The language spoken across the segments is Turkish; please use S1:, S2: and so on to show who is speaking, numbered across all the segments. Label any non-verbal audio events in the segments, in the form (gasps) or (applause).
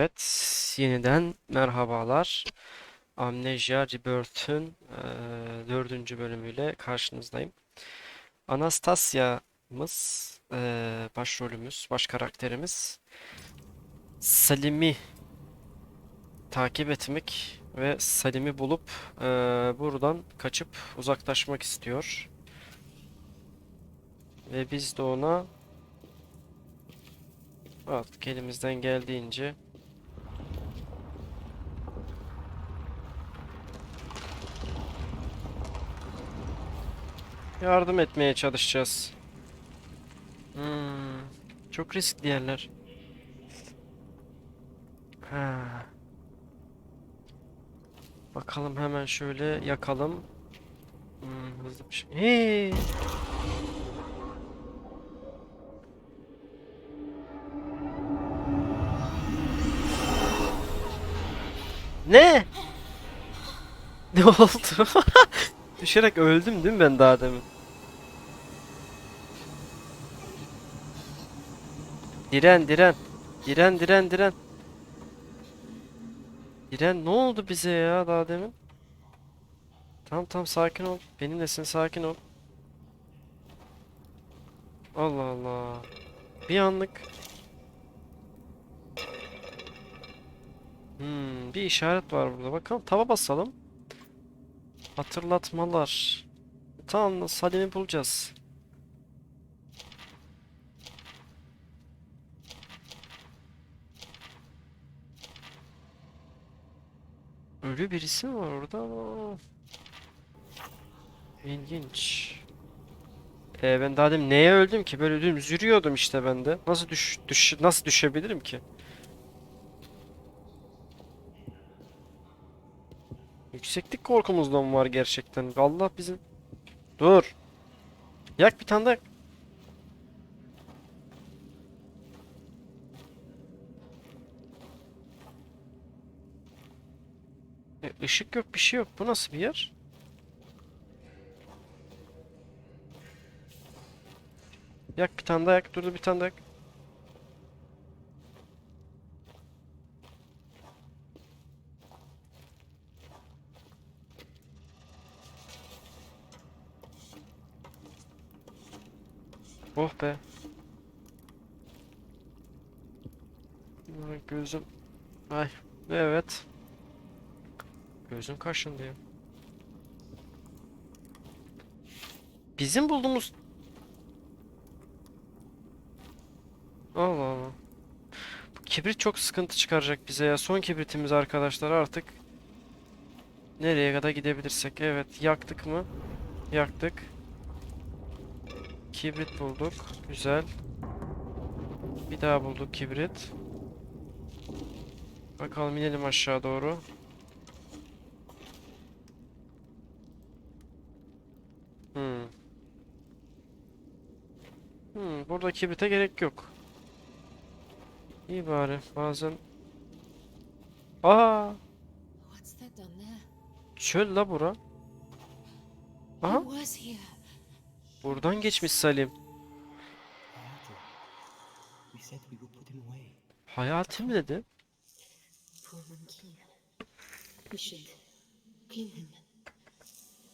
S1: Evet, yeniden merhabalar. Amnesia Rebirth'ün eee, dördüncü bölümüyle karşınızdayım. Anastasia'mız, eee, başrolümüz, baş karakterimiz Salim'i takip etmek ve Salim'i bulup eee, buradan kaçıp uzaklaşmak istiyor. Ve biz de ona artık elimizden geldiğince Yardım etmeye çalışacağız. Hmm, çok riskli yerler. Ha. Bakalım hemen şöyle yakalım. Hmm, hızlı bir şey. Hey! Ne? (laughs) Ne oldu? (laughs) Düşerek öldüm değil mi ben daha demin? Diren diren. Diren diren diren. Diren ne oldu bize ya daha demin? Tamam tamam sakin ol. Benimlesin sakin ol. Allah Allah. Bir anlık. Hmm, bir işaret var burada. Bakalım tava basalım. Hatırlatmalar. Tamam Salim'i bulacağız. Ölü birisi var orada ama İlginç. Ee, ben daha demin neye öldüm ki? Böyle dümdüz yürüyordum işte ben de. Nasıl düş, düş nasıl düşebilirim ki? Yükseklik korkumuzdan var gerçekten? Allah bizim... Dur. Yak bir tane daha. E, ışık yok bir şey yok. Bu nasıl bir yer? Yak bir tane daha yak. Dur dur bir tane daha yak. Oh be. Gözüm. Ay. Evet. Gözüm kaşındı ya. Bizim bulduğumuz... Allah Allah. Bu kibrit çok sıkıntı çıkaracak bize ya. Son kibritimiz arkadaşlar artık. Nereye kadar gidebilirsek. Evet yaktık mı? Yaktık. Kibrit bulduk. Güzel. Bir daha bulduk kibrit. Bakalım inelim aşağı doğru. Hmm. Burada kibrite gerek yok. İyi bari bazen. Aa, çöl la bura. Aha, buradan geçmiş Salim. Hayati mi dedi?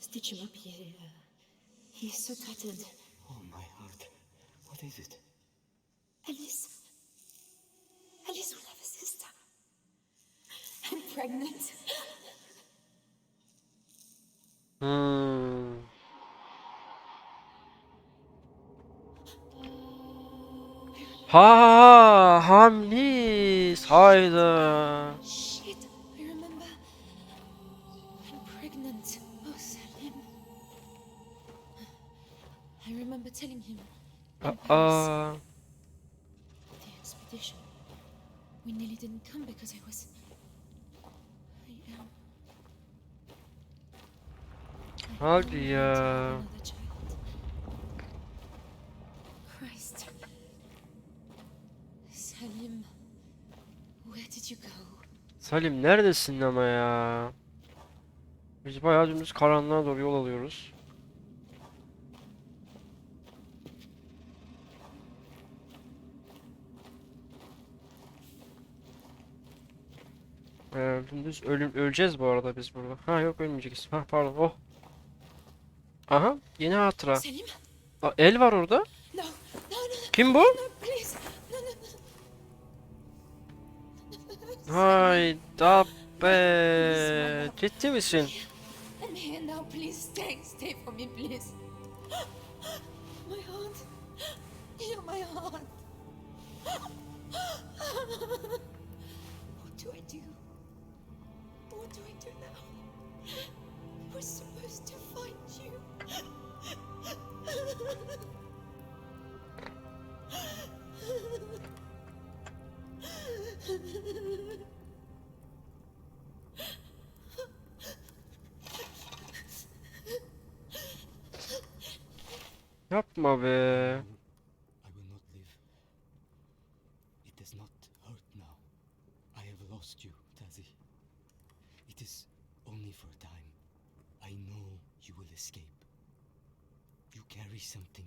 S2: Stitch him up here. He is so tattered.
S3: My heart. What is it?
S2: Alice. Alice will have a sister. I'm pregnant.
S1: Hmm. Ha, hamlis. Hayda. Aa.
S2: the expedition. We nearly didn't come because I was. I am. I
S1: Hadi ya.
S2: Christ. Salim, where did you go?
S1: Salim neredesin ama ya? Biz bayağı dümdüz karanlığa doğru yol alıyoruz. Dümdüz ölüm öleceğiz bu arada biz burada. Ha yok ölmeyeceğiz. Ha pardon. Oh. Aha yeni hatıra.
S2: Selim?
S1: Aa, el var orada.
S2: No, no, no,
S1: Kim bu?
S2: no.
S1: Hayda be. Ciddi misin?
S2: I'm here now, please stay. Stay for me, please. (gasps) My heart. Heal my heart. (gasps) (laughs)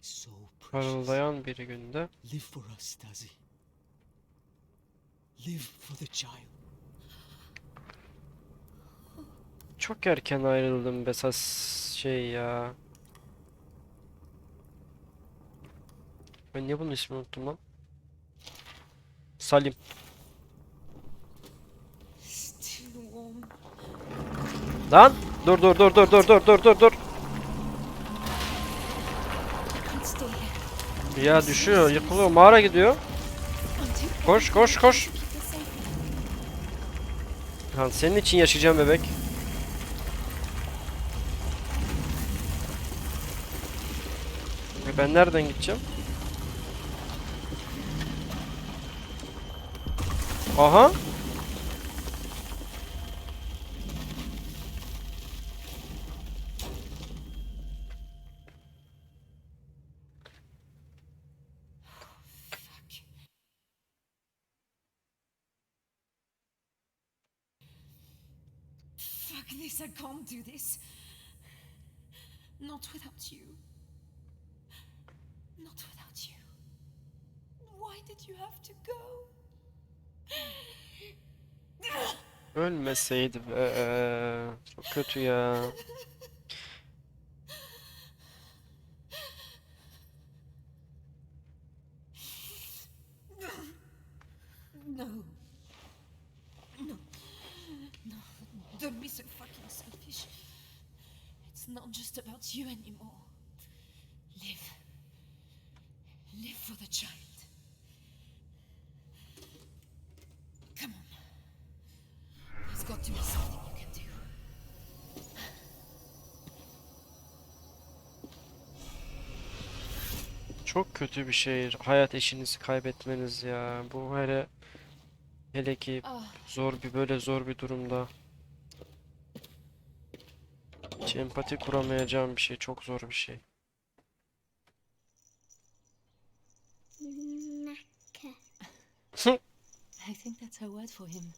S3: so precious.
S1: Parıldayan bir günde.
S3: Live for us, Tazi. Live for the child.
S1: Çok erken ayrıldım be sas şey ya. Ben niye bunun ismini unuttum lan? Salim. Lan! Dur dur dur dur dur dur dur dur dur. Ya düşüyor, yıkılıyor, mağara gidiyor. Koş koş koş. Lan senin için yaşayacağım bebek. E Ben nereden gideceğim? Aha.
S2: Fuck. Fuck this, I can't do this. Not without you. Not without you. Why did you have to go? No. No. No. Don't be so fucking selfish. It's not just about you anymore. Live. Live for the child.
S1: Çok kötü bir şey hayat eşinizi kaybetmeniz ya. Bu hele hele ki
S2: Ah,
S1: zor bir böyle zor bir durumda. Hiç empati kuramayacağım bir şey. Çok zor bir şey.
S2: I think that's her word for him.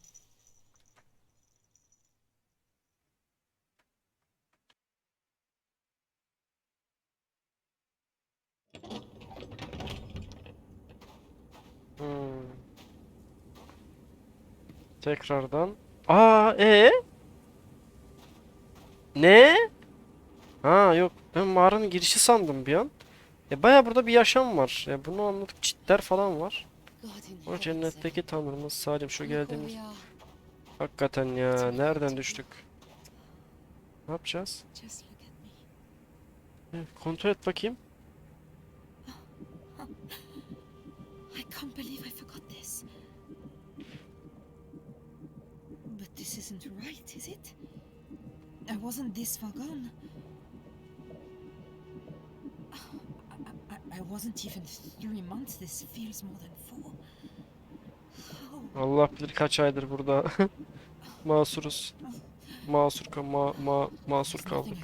S1: Tekrardan. Aa, e? Ne? Ha yok. Ben mağaranın girişi sandım bir an. Ya baya burada bir yaşam var. Ya bunu anladık. Çitler falan var. O cennetteki tanrımız Salim şu geldiğimiz. Hakikaten ya nereden düştük? Ne yapacağız? Evet, Kontrol et bakayım.
S2: I can't believe isn't right, is it? I wasn't this far gone. I, I, I wasn't even three months. This feels more than four.
S1: Allah bilir kaç aydır burada. (laughs) Masuruz. Masur ka ma ma masur kaldık.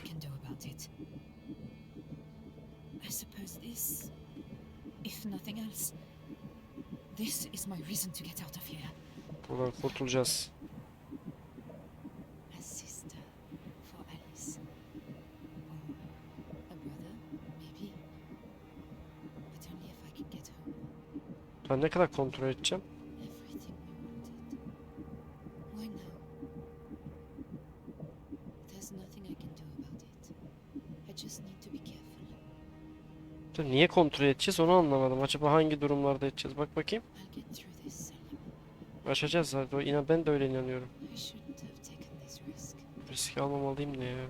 S2: I suppose this, if nothing else, this is my reason to get out of here.
S1: Buradan kurtulacağız. Ben ne kadar kontrol edeceğim? Niye kontrol edeceğiz onu anlamadım. Acaba hangi durumlarda edeceğiz? Bak bakayım. Aşacağız zaten. İnan ben de öyle inanıyorum.
S2: Risk
S1: almamalıyım ne ya.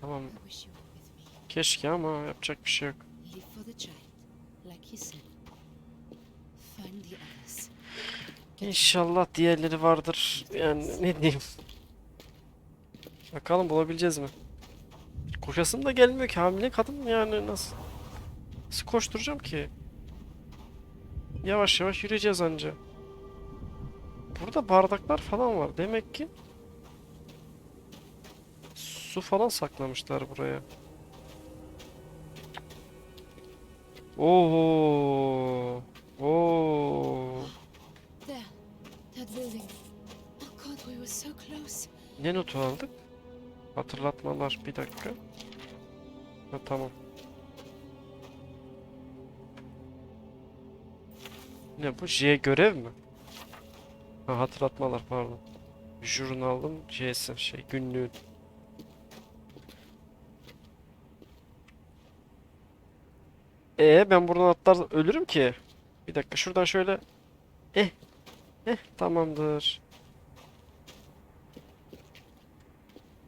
S1: Tamam. Keşke ama yapacak bir şey yok. İnşallah diğerleri vardır. Yani ne diyeyim. Bakalım bulabileceğiz mi? Koşasım da gelmiyor ki hamile kadın yani nasıl? Nasıl koşturacağım ki? Yavaş yavaş yürüyeceğiz anca. Burada bardaklar falan var. Demek ki su falan saklamışlar buraya. Oo. Oo. Ne notu aldık? Hatırlatmalar bir dakika. Ha, tamam. Ne bu? J görev mi? Ha hatırlatmalar pardon. Jurnalın J'si şey günlüğün. E ben buradan atlar ölürüm ki. Bir dakika şuradan şöyle. Eh. Eh tamamdır.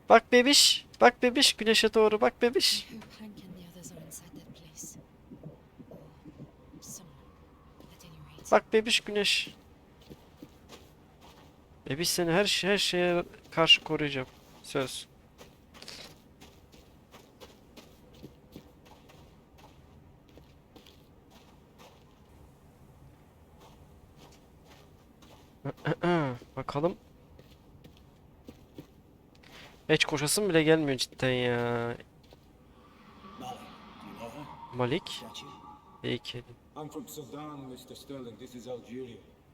S1: Bak bebiş. Bak bebiş güneşe doğru bak bebiş. Bak bebiş güneş. Bebiş seni her şey her şeye karşı koruyacağım. Söz. (clears throat) Bakalım. Hiç koşasım bile gelmiyor cidden ya. Malik. Heykeli.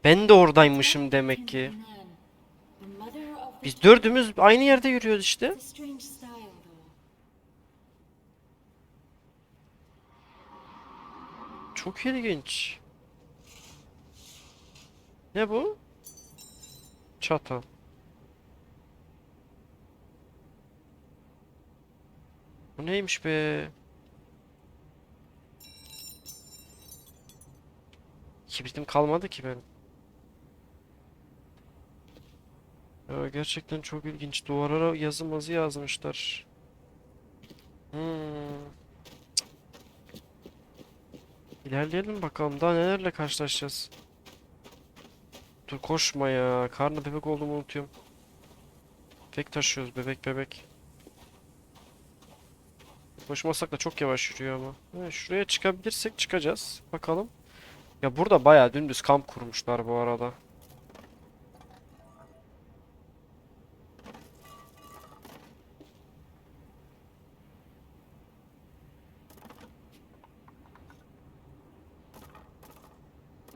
S1: Ben de oradaymışım demek ki. Biz dördümüz aynı yerde yürüyoruz işte. Çok ilginç. Ne bu? Çatal. Bu neymiş be? Kibritim kalmadı ki benim. Ya gerçekten çok ilginç. Duvarlara yazı mazı yazmışlar. Hmm. İlerleyelim bakalım daha nelerle karşılaşacağız. Dur koşma ya. Karnı bebek olduğumu unutuyorum. Bebek taşıyoruz bebek bebek. Koşmasak da çok yavaş yürüyor ama. Ha, şuraya çıkabilirsek çıkacağız. Bakalım. Ya burada bayağı dümdüz kamp kurmuşlar bu arada.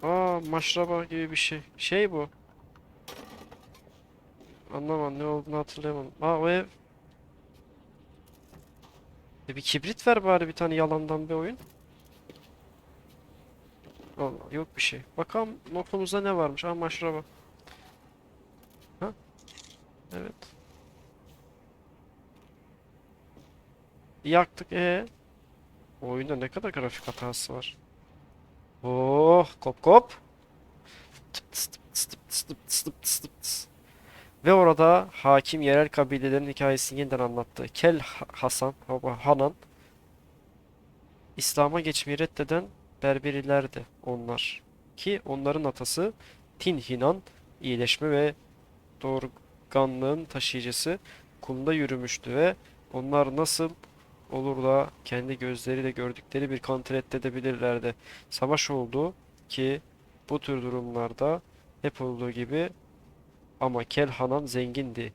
S1: Aa maşraba gibi bir şey. Şey bu. Anlamadım ne olduğunu hatırlayamadım. Aa o ev. E bir kibrit ver bari bir tane yalandan bir oyun. Allah yok bir şey. Bakalım notumuzda ne varmış. Aa maşraba. Ha? Evet. Yaktık ee. Bu oyunda ne kadar grafik hatası var. Oh, kop kop. Tıp tıp tıp tıp tıp tıs tıp tıs. Ve orada hakim yerel kabilelerin hikayesini yeniden anlattı. Kel Ha- Hasan, Hanan, İslam'a geçmeyi reddeden Berberilerdi onlar. Ki onların atası Tin Hinan, iyileşme ve doğurganlığın taşıyıcısı kumda yürümüştü ve onlar nasıl olur da kendi gözleriyle gördükleri bir kanıtı reddedebilirlerdi. Savaş oldu ki bu tür durumlarda hep olduğu gibi ama Kel Hanan zengindi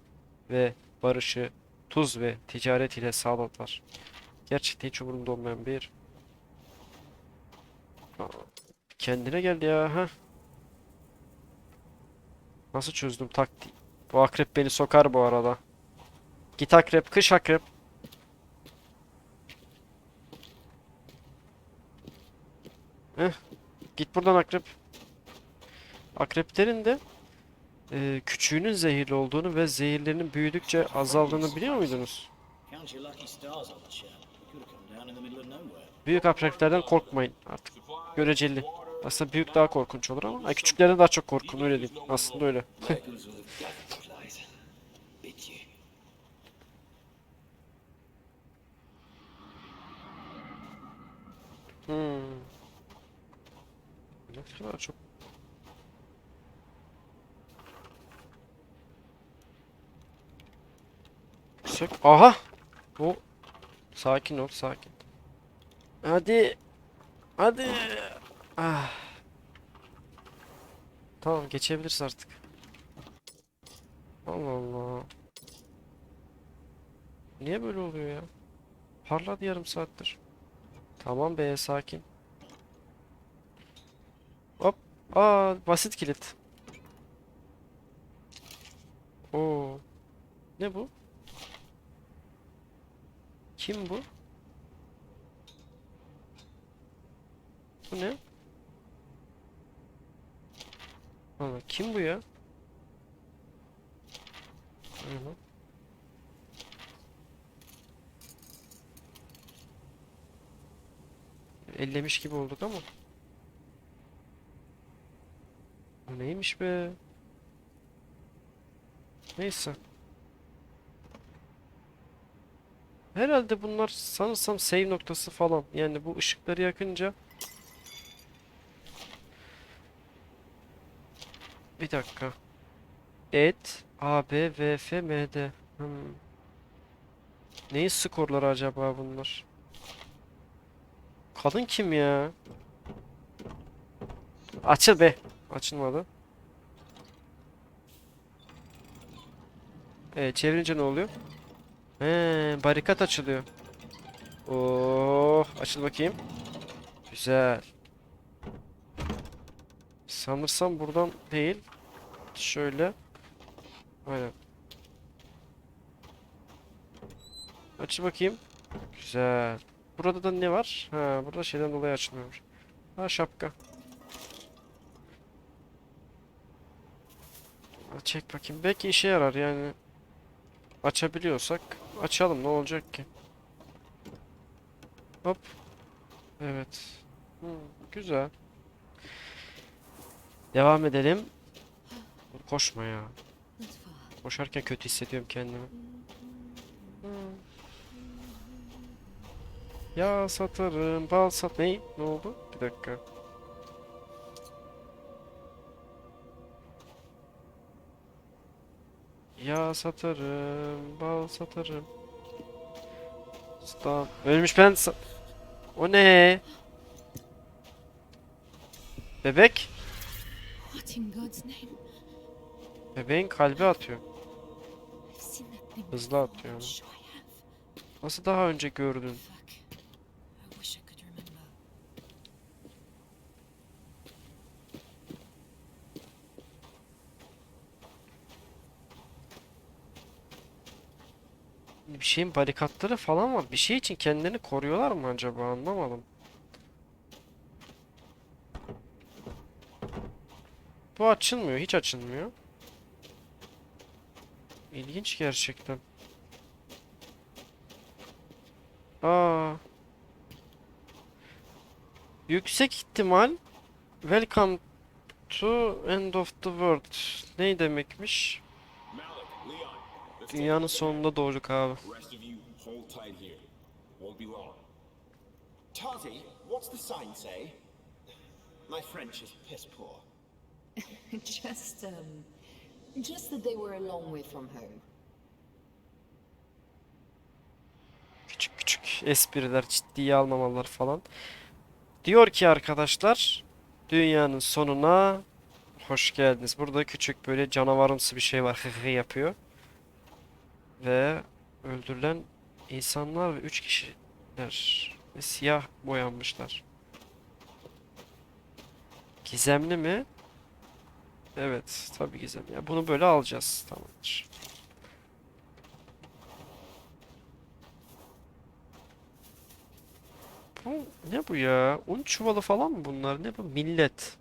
S1: ve barışı tuz ve ticaret ile sağladılar. Gerçekten hiç umurumda olmayan bir kendine gel ya ha. Nasıl çözdüm taktiği? Bu akrep beni sokar bu arada. Git akrep, kış akrep. Eh, git buradan akrep. Akreplerin de e, küçüğünün zehirli olduğunu ve zehirlerinin büyüdükçe azaldığını biliyor muydunuz? Büyük akreplerden korkmayın artık. Göreceli. Aslında büyük daha korkunç olur ama ay, küçüklerden daha çok korkun öyle değil. Aslında öyle. (laughs) Hmm. Ne kadar çok. Sök. Aha! Bu. Sakin ol, sakin. Hadi. Hadi. Ah. Tamam, geçebiliriz artık. Allah Allah. Niye böyle oluyor ya? Parladı yarım saattir. Tamam be sakin. Hop. Aa basit kilit. Oo. Ne bu? Kim bu? Bu ne? Allah kim bu ya? Hı. Ellemiş gibi olduk ama. Bu neymiş be? Neyse. Herhalde bunlar sanırsam save noktası falan. Yani bu ışıkları yakınca Bir dakika. Et A B V F M D. Hmm. Neyin skorları acaba bunlar? Kadın kim ya? Açıl be. Açılmadı. Evet, çevirince ne oluyor? He, barikat açılıyor. Oh, açıl bakayım. Güzel. Sanırsam buradan değil. Şöyle. Aynen. Açıl bakayım. Güzel. Burada da ne var? Ha, burada şeyden dolayı açılmıyormuş. Ha, şapka. Çek bakayım. Belki işe yarar yani. Açabiliyorsak açalım ne olacak ki? Hop. Evet. Hmm, güzel. Devam edelim. Koşma ya. Koşarken kötü hissediyorum kendimi. Hmm. Ya satarım, bal sat. Ne? Ne oldu? Bir dakika. Ya satarım, bal satarım. Stop. Ölmüş ben O ne? Bebek? Bebeğin kalbi atıyor. Hızlı atıyor. Nasıl daha önce gördün? Bir şeyin barikatları falan var. Bir şey için kendilerini koruyorlar mı acaba? Anlamadım. Bu açılmıyor. Hiç açılmıyor. İlginç gerçekten. Aa. Yüksek ihtimal Welcome to End of the World. Ne demekmiş? Dünyanın sonunda doğduk abi.
S4: Tazi, what's the sign say? My French is piss poor. (laughs)
S2: just, um, just that they were a long way from home.
S1: Küçük küçük espriler, ciddiye almamalar falan. Diyor ki arkadaşlar, dünyanın sonuna hoş geldiniz. Burada küçük böyle canavarımsı bir şey var. Hıhı yapıyor. Ve öldürülen insanlar ve üç kişiler ve siyah boyanmışlar. Gizemli mi? Evet, tabii gizemli. Ya bunu böyle alacağız. Tamamdır. Bu ne bu ya? Un çuvalı falan mı bunlar? Ne bu? Millet.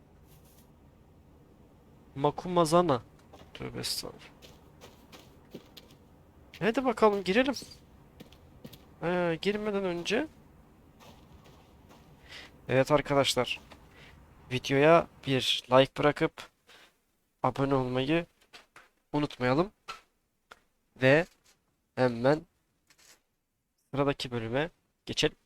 S1: Makumazana. Tövbe estağfurullah. Hadi bakalım girelim. Ee, girmeden önce Evet arkadaşlar videoya bir like bırakıp abone olmayı unutmayalım ve hemen sıradaki bölüme geçelim.